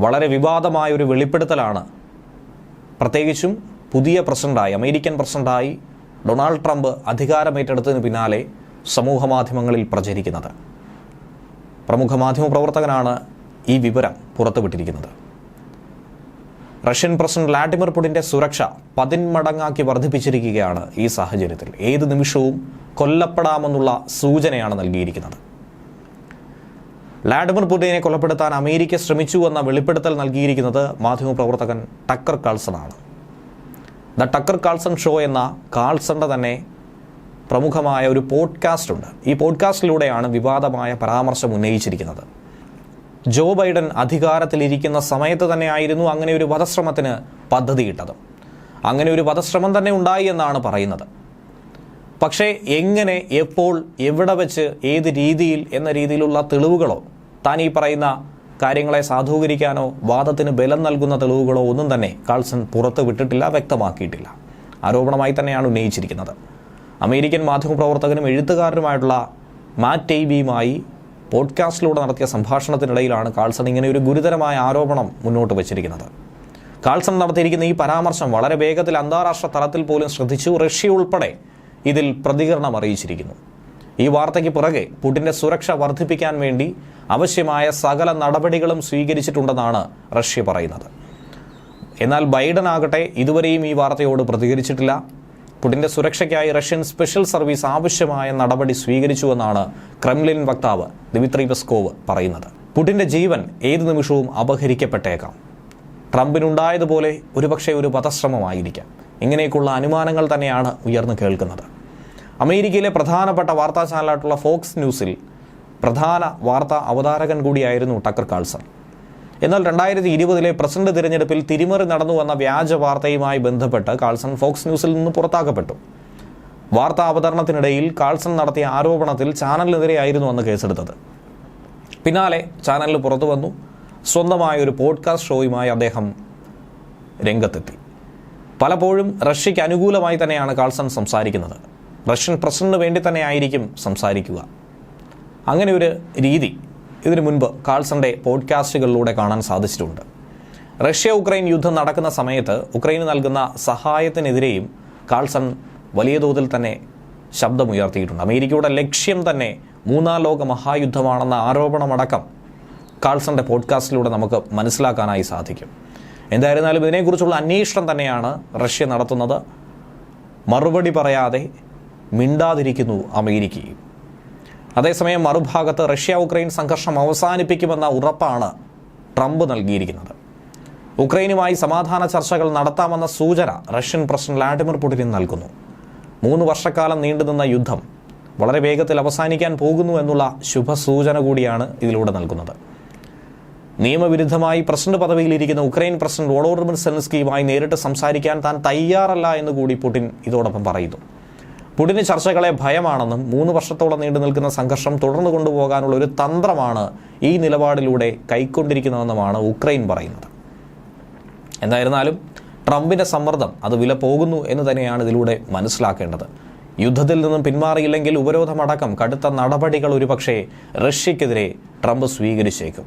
വളരെ വിവാദമായ ഒരു വെളിപ്പെടുത്തലാണ്. പ്രത്യേകിച്ചും പുതിയ പ്രസിഡന്റായി അമേരിക്കൻ പ്രസിഡന്റായി ഡൊണാൾഡ് ട്രംപ് അധികാരമേറ്റെടുത്തതിന് പിന്നാലെ സമൂഹ മാധ്യമങ്ങളിൽ പ്രചരിക്കുന്നത്. പ്രമുഖ മാധ്യമ പ്രവർത്തകനാണ് ഈ വിവരം പുറത്തുവിട്ടിരിക്കുന്നത്. റഷ്യൻ പ്രസിഡന്റ് വ്ളാഡിമിർ പുടിന്റെ സുരക്ഷ പതിന്മടങ്ങാക്കി വർദ്ധിപ്പിച്ചിരിക്കുകയാണ് ഈ സാഹചര്യത്തിൽ. ഏത് നിമിഷവും കൊല്ലപ്പെടാമെന്നുള്ള സൂചനയാണ് നൽകിയിരിക്കുന്നത്. വ്ളാഡിമിർ പുടിനെ കൊലപ്പെടുത്താൻ അമേരിക്ക ശ്രമിച്ചു എന്ന വെളിപ്പെടുത്തൽ നൽകിയിരിക്കുന്നത് മാധ്യമപ്രവർത്തകൻ ടക്കർ കാൾസൺ ആണ് ദ ടക്കർ കാൾസൺ ഷോ എന്ന കാൾസന്റെ തന്നെ പ്രമുഖമായ ഒരു പോഡ്കാസ്റ്റ് ഉണ്ട്. ഈ പോഡ്കാസ്റ്റിലൂടെയാണ് വിവാദമായ പരാമർശം ഉന്നയിച്ചിരിക്കുന്നത്. ജോ ബൈഡൻ അധികാരത്തിലിരിക്കുന്ന സമയത്ത് തന്നെയായിരുന്നു അങ്ങനെ ഒരു വധശ്രമത്തിന് പദ്ധതിയിട്ടത്. അങ്ങനെ ഒരു വധശ്രമം തന്നെ ഉണ്ടായി എന്നാണ് പറയുന്നത്. പക്ഷേ എങ്ങനെ എപ്പോൾ എവിടെ വെച്ച് ഏത് രീതിയിൽ എന്ന രീതിയിലുള്ള തെളിവുകളോ താൻ ഈ പറയുന്ന കാര്യങ്ങളെ സാധൂകരിക്കാനോ വാദത്തിന് ബലം നൽകുന്ന തെളിവുകളോ ഒന്നും തന്നെ കാൾസൺ പുറത്ത് വിട്ടിട്ടില്ല വ്യക്തമാക്കിയിട്ടില്ല. ആരോപണമായി തന്നെയാണ് ഉന്നയിച്ചിരിക്കുന്നത്. അമേരിക്കൻ മാധ്യമപ്രവർത്തകനും എഴുത്തുകാരനുമായിട്ടുള്ള മാറ്റ് ടെയ്ബിയുമായി പോഡ്കാസ്റ്റിലൂടെ നടത്തിയ സംഭാഷണത്തിനിടയിലാണ് കാൾസൺ ഇങ്ങനെ ഒരു ഗുരുതരമായ ആരോപണം മുന്നോട്ട് വച്ചിരിക്കുന്നത്. കാൾസൺ നടത്തിയിരിക്കുന്ന ഈ പരാമർശം വളരെ വേഗത്തിൽ അന്താരാഷ്ട്ര തലത്തിൽ പോലും ശ്രദ്ധിച്ചു. റഷ്യ ഉൾപ്പെടെ ഇതിൽ പ്രതികരണം അറിയിച്ചിരിക്കുന്നു. ഈ വാർത്തയ്ക്ക് പുറകെ പുടിന്റെ സുരക്ഷ വർദ്ധിപ്പിക്കാൻ വേണ്ടി ആവശ്യമായ സകല നടപടികളും സ്വീകരിച്ചിട്ടുണ്ടെന്നാണ് റഷ്യ പറയുന്നത്. എന്നാൽ ബൈഡൻ ആകട്ടെ ഇതുവരെയും ഈ വാർത്തയോട് പ്രതികരിച്ചിട്ടില്ല. പുടിന്റെ സുരക്ഷയ്ക്കായി റഷ്യൻ സ്പെഷ്യൽ സർവീസ് ആവശ്യമായ നടപടി സ്വീകരിച്ചുവെന്നാണ് ക്രെംലിൻ വക്താവ് ദിമിത്രി പെസ്കോവ് പറയുന്നത്. പുടിന്റെ ജീവൻ ഏത് നിമിഷവും അപഹരിക്കപ്പെട്ടേക്കാം. ട്രംപിനുണ്ടായതുപോലെ ഒരുപക്ഷെ ഒരു വധശ്രമമായിരിക്കാം. ഇങ്ങനെയൊക്കെയുള്ള അനുമാനങ്ങൾ തന്നെയാണ് ഉയർന്നു കേൾക്കുന്നത്. അമേരിക്കയിലെ പ്രധാനപ്പെട്ട വാർത്താ ചാനലായിട്ടുള്ള ഫോക്സ് ന്യൂസിൽ പ്രധാന വാർത്താ അവതാരകൻ കൂടിയായിരുന്നു ടക്കർ കാൾസൺ. എന്നാൽ രണ്ടായിരത്തി ഇരുപതിലെ പ്രസിഡന്റ് തിരഞ്ഞെടുപ്പിൽ തിരിമറി നടന്നു വന്ന വ്യാജ വാർത്തയുമായി ബന്ധപ്പെട്ട് കാൾസൺ ഫോക്സ് ന്യൂസിൽ നിന്ന് പുറത്താക്കപ്പെട്ടു. വാർത്താ അവതരണത്തിനിടയിൽ കാൾസൺ നടത്തിയ ആരോപണത്തിൽ ചാനലിനെതിരെയായിരുന്നു അന്ന് കേസെടുത്തത്. പിന്നാലെ ചാനലിൽ പുറത്തു വന്നു. സ്വന്തമായ ഒരു പോഡ്കാസ്റ്റ് ഷോയുമായി അദ്ദേഹം രംഗത്തെത്തി. പലപ്പോഴും റഷ്യയ്ക്ക് അനുകൂലമായി തന്നെയാണ് കാൾസൺ സംസാരിക്കുന്നത്. റഷ്യൻ പ്രസിഡന്റിന് വേണ്ടി തന്നെ ആയിരിക്കും സംസാരിക്കുക. അങ്ങനെ ഒരു രീതി ഇതിനു മുൻപ് കാൾസന്റെ പോഡ്കാസ്റ്റുകളിലൂടെ കാണാൻ സാധിച്ചിട്ടുണ്ട്. റഷ്യ ഉക്രൈൻ യുദ്ധം നടക്കുന്ന സമയത്ത് ഉക്രൈന് നൽകുന്ന സഹായത്തിനെതിരെയും കാൾസൺ വലിയ തോതിൽ തന്നെ ശബ്ദമുയർത്തിയിട്ടുണ്ട്. അമേരിക്കയുടെ ലക്ഷ്യം തന്നെ മൂന്നാം ലോക മഹായുദ്ധമാണെന്ന ആരോപണമടക്കം കാൾസന്റെ പോഡ്കാസ്റ്റിലൂടെ നമുക്ക് മനസ്സിലാക്കാനായി സാധിക്കും. എന്തായിരുന്നാലും ഇതിനെക്കുറിച്ചുള്ള അന്വേഷണം തന്നെയാണ് റഷ്യ നടത്തുന്നത്. മറുപടി പറയാതെ മിണ്ടാതിരിക്കുന്നു അമേരിക്ക. അതേസമയം മറുഭാഗത്ത് റഷ്യ ഉക്രൈൻ സംഘർഷം അവസാനിപ്പിക്കുമെന്ന ഉറപ്പാണ് ട്രംപ് നൽകിയിരിക്കുന്നത്. ഉക്രൈനുമായി സമാധാന ചർച്ചകൾ നടത്താമെന്ന സൂചന റഷ്യൻ പ്രസിഡന്റ് വ്ളാഡിമിർ പുടിൻ നൽകുന്നു. മൂന്ന് വർഷക്കാലം നീണ്ടുനിന്ന യുദ്ധം വളരെ വേഗത്തിൽ അവസാനിക്കാൻ പോകുന്നു എന്നുള്ള ശുഭസൂചന കൂടിയാണ് ഇതിലൂടെ നൽകുന്നത്. നിയമവിരുദ്ധമായി പ്രസിഡന്റ് പദവിയിലിരിക്കുന്ന ഉക്രൈൻ പ്രസിഡന്റ് വോളോഡിമിർ സെലൻസ്കിയുമായി നേരിട്ട് സംസാരിക്കാൻ താൻ തയ്യാറല്ല എന്ന് കൂടി പുടിൻ ഇതോടൊപ്പം പറയുന്നു. പുടിന് ചർച്ചകളെ ഭയമാണെന്നും മൂന്ന് വർഷത്തോളം നീണ്ടു നിൽക്കുന്ന സംഘർഷം തുടർന്നു കൊണ്ടുപോകാനുള്ള ഒരു തന്ത്രമാണ് ഈ നിലപാടിലൂടെ കൈക്കൊണ്ടിരിക്കുന്നതെന്നുമാണ് ഉക്രൈൻ പറയുന്നത്. എന്തായിരുന്നാലും ട്രംപിന്റെ സമ്മർദ്ദം അത് വില പോകുന്നു എന്ന് തന്നെയാണ് ഇതിലൂടെ മനസ്സിലാക്കേണ്ടത്. യുദ്ധത്തിൽ നിന്നും പിന്മാറിയില്ലെങ്കിൽ ഉപരോധമടക്കം കടുത്ത നടപടികൾ ഒരുപക്ഷേ റഷ്യക്കെതിരെ ട്രംപ് സ്വീകരിച്ചേക്കും.